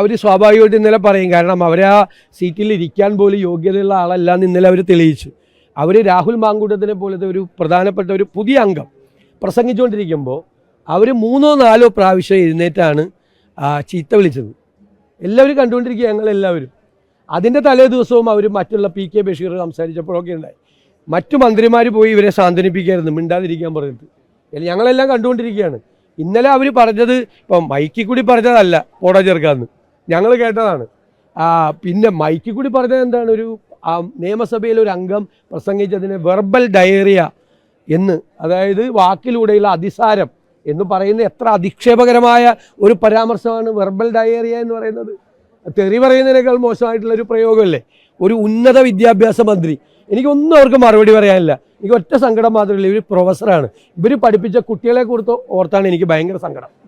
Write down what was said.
അവർ സ്വാഭാവികമായിട്ട് ഇന്നലെ പറയും. കാരണം അവർ ആ സീറ്റിൽ ഇരിക്കാൻ പോലും യോഗ്യതയുള്ള ആളല്ല എന്ന് ഇന്നലെ അവർ തെളിയിച്ചു. അവർ രാഹുൽ മാങ്കൂട്ടത്തിനെ പോലത്തെ ഒരു പ്രധാനപ്പെട്ട ഒരു പുതിയ അംഗം പ്രസംഗിച്ചുകൊണ്ടിരിക്കുമ്പോൾ അവർ മൂന്നോ നാലോ പ്രാവശ്യം എഴുന്നേറ്റാണ് ചീത്ത വിളിച്ചത്. എല്ലാവരും കണ്ടുകൊണ്ടിരിക്കുക ഞങ്ങളെല്ലാവരും. അതിന്റെ തലേ ദിവസവും അവർ മറ്റുള്ള പി കെ ബഷീർ സംസാരിച്ചപ്പോഴൊക്കെ ഉണ്ടായി. മറ്റു മന്ത്രിമാർ പോയി ഇവരെ സാന്ത്വനിപ്പിക്കായിരുന്നു മിണ്ടാതിരിക്കാൻ പറഞ്ഞിട്ട്. ഞങ്ങളെല്ലാം കണ്ടുകൊണ്ടിരിക്കുകയാണ്. ഇന്നലെ അവർ പറഞ്ഞത് ഇപ്പം മൈക്കിൽ കൂടി പറഞ്ഞതല്ല പോടാ ചേർക്കാന്ന് ഞങ്ങൾ കേട്ടതാണ്. പിന്നെ മൈക്കിൽ കൂടി പറഞ്ഞത് എന്താണ്? ഒരു നിയമസഭയിൽ ഒരു അംഗം പ്രസംഗിച്ചതിന് വെർബൽ ഡയറിയ എന്ന് അതായത് വാക്കിലൂടെയുള്ള അതിസാരം എന്ന് പറയുന്ന എത്ര അധിക്ഷേപകരമായ ഒരു പരാമർശമാണ് വെർബൽ ഡയറിയ എന്ന് പറയുന്നത്. തെറി പറയുന്നതിനേക്കാൾ മോശമായിട്ടുള്ള ഒരു പ്രയോഗമല്ലേ? ഒരു ഉന്നത വിദ്യാഭ്യാസ മന്ത്രി. എനിക്കൊന്നും അവർക്ക് മറുപടി പറയാനില്ല. എനിക്ക് ഒറ്റ സങ്കടം മാത്രമല്ല ഇവർ പ്രൊഫസറാണ്. ഇവർ പഠിപ്പിച്ച കുട്ടികളെ കുറിച്ച് ഓർത്താണ് എനിക്ക് ഭയങ്കര സങ്കടം.